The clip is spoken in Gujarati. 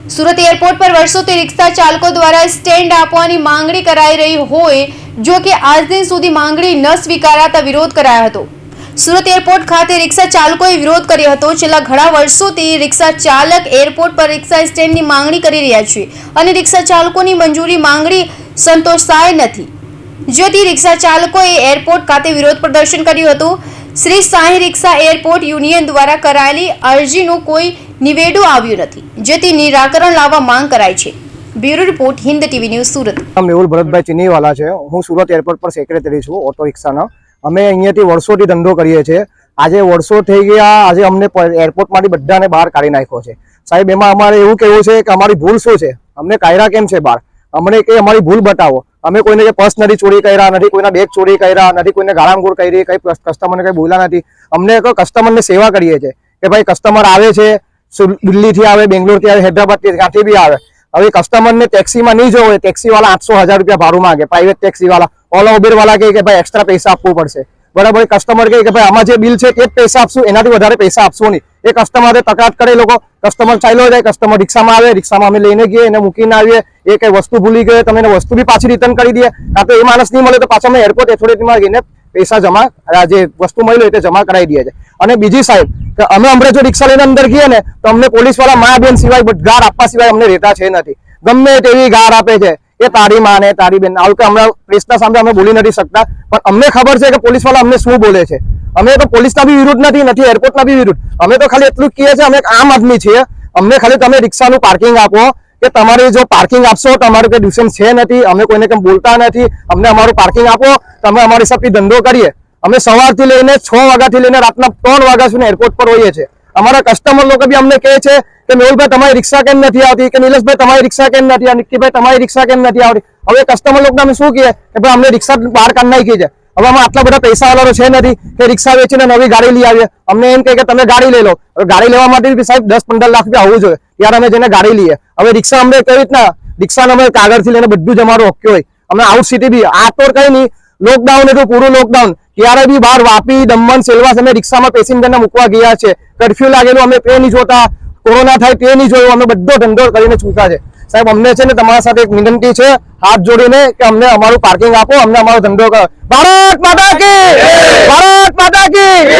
સુરત એરપોર્ટ પર વર્ષોથી રિક્ષા ચાલકો દ્વારા સ્ટેન્ડ આપવાની માંગણી કરાઈ રહી હોય, જો કે આજ દિન સુધી માંગણી ન સ્વીકારાતા વિરોધ કરાયો હતો. સુરત એરપોર્ટ ખાતે રિક્ષા ચાલકોએ વિરોધ કર્યો હતો. છેલ્લા ઘણા વર્ષોથી રિક્ષા ચાલક એરપોર્ટ પર રિક્ષા સ્ટેન્ડની માંગણી કરી રહ્યા છે અને રિક્ષા ચાલકોની મંજૂરી માંગણી સંતોષાય નથી. જેથી રિક્ષા ચાલકોએ એરપોર્ટ ખાતે વિરોધ પ્રદર્શન કર્યું હતું. Shri Sai rickshaw airport union દ્વારા કરાયેલી અરજીનું કોઈ નિવેડું આવ્યું નથી, જેથી નિરાકરણ લાવવા માંગ કરાઈ છે. Bureau report, Hind TV news Surat. Mehul Bharatbhai Chiniwala છે. હું સુરત એરપોર્ટ પર સેક્રેટરી છું ઓટો રિક્ષાનો અમે અહીંયાથી વર્ષોથી ધંધો કરીએ છીએ. આજે વર્ષો થઈ ગયા, આજે અમને એરપોર્ટમાંથી બધાને બહાર કાઢી નાખ્યો છે. સાહેબ, એમાં અમારે એવું કહેવું છે કે અમારી ભૂલ શું છે? અમને કાયરા કેમ છે બહાર? અમને કઈ અમારી ભૂલ બતાવો. અમે કોઈને જે પર્સ નથી ચોરી કર્યા, નથી કોઈના બેગ ચોરી કર્યા, નથી કોઈને ગાળામગોળ કરી, કઈ કસ્ટમરને કઈ બોલ્યા નથી. અમને કસ્ટમરને સેવા કરીએ છીએ કે ભાઈ કસ્ટમર આવે છે દિલ્હીથી આવે, બેંગ્લોરથી આવે, હૈદરાબાદથી ક્યાંથી બી આવે. હવે કસ્ટમરને ટેક્સીમાં નહીં જવું હોય ટેક્સીવાળા આઠસો હજાર રૂપિયા ભાડું માગે પ્રાઇવેટ ટેક્સીવાળા ઓલા ઉબેરવાળા કહે કે ભાઈ એક્સ્ટ્રા પૈસા આપવું પડશે. બરાબર કસ્ટમર કહે કે ભાઈ, આમાં જે બિલ છે, એ પૈસા આપશું, એનાથી વધારે પૈસા આપશો નહીં. એ કસ્ટમરે તકરાર કરે લોકો. કસ્ટમર ચાલ્યો જાય કસ્ટમર રિક્ષામાં આવે, રિક્ષામાં અમે લઈને ગઈએ એને મૂકીને આવીએ. એ કઈ વસ્તુ ભૂલી ગયો, તમે એને વસ્તુ બી પાછી રિટર્ન કરી દઈએ. કાં તો એ માણસ નહીં મળે તો પાછા અમે એરપોર્ટ એથોરિટીમાં ગઈને પૈસા જમા જે વસ્તુ મળી હોય તે જમા કરાવી દઈએ છે અને બીજી સાહેબ કે અમે હમણાં જો રિક્ષા લઈને અંદર ગઈએ ને, તો અમને પોલીસવાળા મા બેન સિવાય ગાર આપવા સિવાય અમને રહેતા છે નથી. ગમે તેવી ગાર આપે છે. એ તારી માં ને તારી બેન આવું કે હમણાં પ્રેસના સામે અમે બોલી નથી શકતા, પણ અમને ખબર છે કે પોલીસવાળા અમને શું બોલે છે. અમે તો પોલીસના બી વિરુદ્ધ નથી નથી એરપોર્ટના બી વિરુદ્ધ. અમે તો ખાલી એટલું કહીએ છીએ, અમે આમ આદમી છીએ. અમને ખાલી તમે રિક્ષાનું પાર્કિંગ આપો, કે તમારે જો પાર્કિંગ આપશો તો અમારું કઈ ડિસ્ટન્સ છે નથી, અમે કોઈને કંઈ બોલતા નથી, અમને અમારું પાર્કિંગ આપો, તમે અમારી સાથે ધંધો કરીએ. અમે સવારથી લઈને છ વાગ્યાથી લઈને રાતના ત્રણ વાગ્યા સુધી એરપોર્ટ પર હોઈએ છીએ. અમારા કસ્ટમર લોકો બી અમને કહે છે કે મેહુલભાઈ, તમારી રિક્ષા કેમ નથી આવતી? કે નિલેશભાઈ, તમારી રિક્ષા કેમ નથી આવતી? નિક્કીભાઈ તમારી રિક્ષા કેમ નથી આવતી? હવે કસ્ટમર લોકોને અમે શું કહીએ? કે ભાઈ, અમને રિક્ષા બહાર કાઢી નાખી છે. હવે અમે આટલા બધા પૈસા વાળો છે નથી કે રિક્ષા વેચીને નવી ગાડી લઈ આવીએ. અમને એમ કહે કે તમે ગાડી લઈ લો. હવે ગાડી લેવા માટે સાહેબ દસ પંદર લાખ રૂપિયા હોવું જોઈએ. ત્યારે અમે જઈને ગાડી લઈએ. હવે રિક્ષા અમને કઈ રીતના? રિક્ષાને અમે કાગળથી લઈને બધું જ અમારું ઓકે હોય. અમે આઉટ સિટી બી. આ તો કઈ નહીં. લોકડાઉન હતું પૂરું લોકડાઉન ત્યારે બી બહાર વાપી દમણ સેલવાસ અમે રિક્ષામાં પેસેન્જરને મૂકવા ગયા છે. કરફ્યુ લાગેલું અમે તે નહીં જોતા. કોરોના થાય તે નહીં જોયું. અમે બધો ધંધો કરીને ચૂક્યા છે. સાહેબ અમને છે ને તમારા સાથે એક વિનંતી છે હાથ જોડીને કે અમને અમારું પાર્કિંગ આપો અમને અમારો ધંધો કરો. ભારત માતા કી! ભારત માતા કી!